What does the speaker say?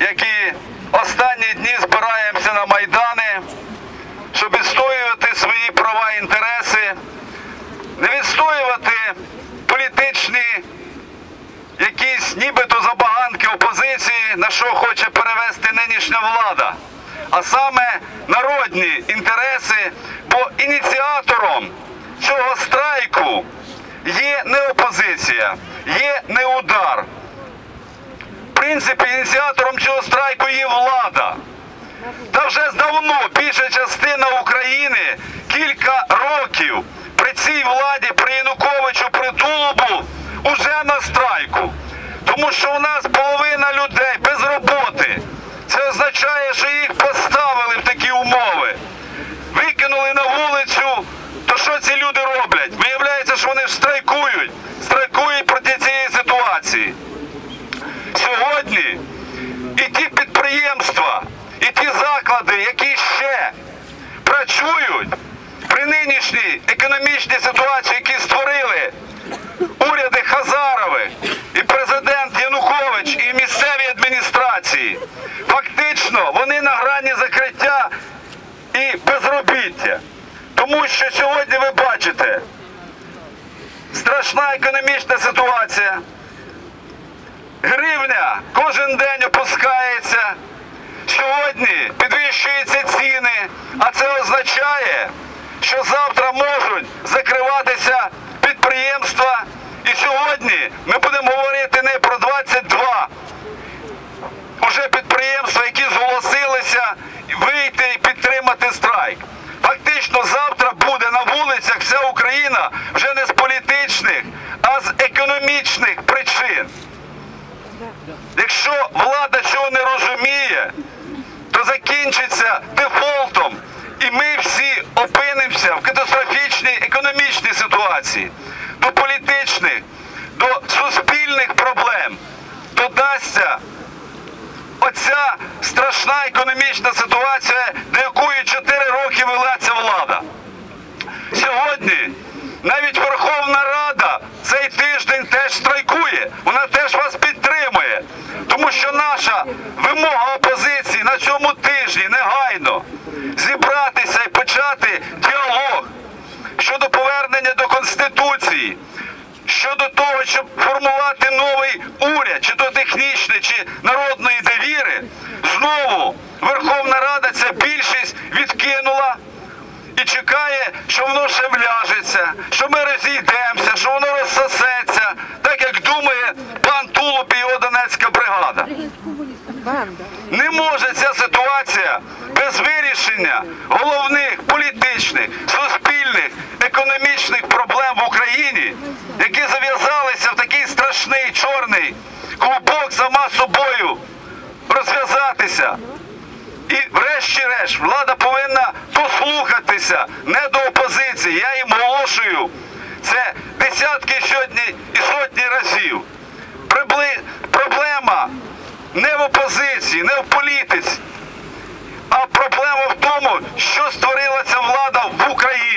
які останні дні збираємося на Майдани, щоб відстоювати свої права і інтереси, не відстоювати політичні якісь нібито забаганки опозиції, на що хоче перевести нинішня влада, а саме народні інтереси, бо ініціатором цього страйку є не опозиція, є не удар. Принципі, ініціатором цього страйку є влада. Та вже давно більша частина України кілька років при цій владі, при Януковичу, при Тулубу уже на страйку. Тому що у нас половина людей без роботи. Це означає, що їх поставили в такі умови. Викинули на вулицю. То що ці люди роблять? Виявляється, що вони ж страйкують. Страйкують проти цієї ситуації. Сьогодні і ті підприємства, і ті заклади, які ще працюють при нинішній економічній ситуації, які створили уряди Хазарових і президент Янукович і місцеві адміністрації, фактично вони на грані закриття і безробіття. Тому що сьогодні ви бачите страшна економічна ситуація. Кожен день опускається. Сьогодні підвищуються ціни, а це означає, що завтра можуть закриватися підприємства. І сьогодні ми будемо говорити не про 22 уже підприємства, які зголосилися вийти і підтримати страйк. Фактично завтра буде на вулицях вся Україна вже не з політичних, а з економічних причин. Якщо влада цього не розуміє, то закінчиться дефолтом, і ми всі опинимося в катастрофічній економічній ситуації, до політичних, до суспільних проблем додасться оця страшна економічна ситуація, до якої 4 роки вела ця влада. Сьогодні навіть що наша вимога опозиції на цьому тижні негайно зібратися і почати діалог щодо повернення до Конституції, щодо того, щоб формувати новий уряд, чи то технічний, чи народної довіри, знову Верховна Рада ця більшість відкинула і чекає, що воно ще вляжеться, що ми розійдемося, що воно розсосеться, так як думає пан Тулуб і його Донецька бригада. Банда. Не може ця ситуація без вирішення головних політичних, суспільних, економічних проблем в Україні, які зав'язалися в такий страшний чорний клубок сама собою розв'язатися. І врешті-решт влада повинна дослухатися не до опозиції. Я їм оголошую це десятки сьогодні і сотні разів. Проблема не в опозиції, не в політиці, а проблема в тому, що створила ця влада в Україні.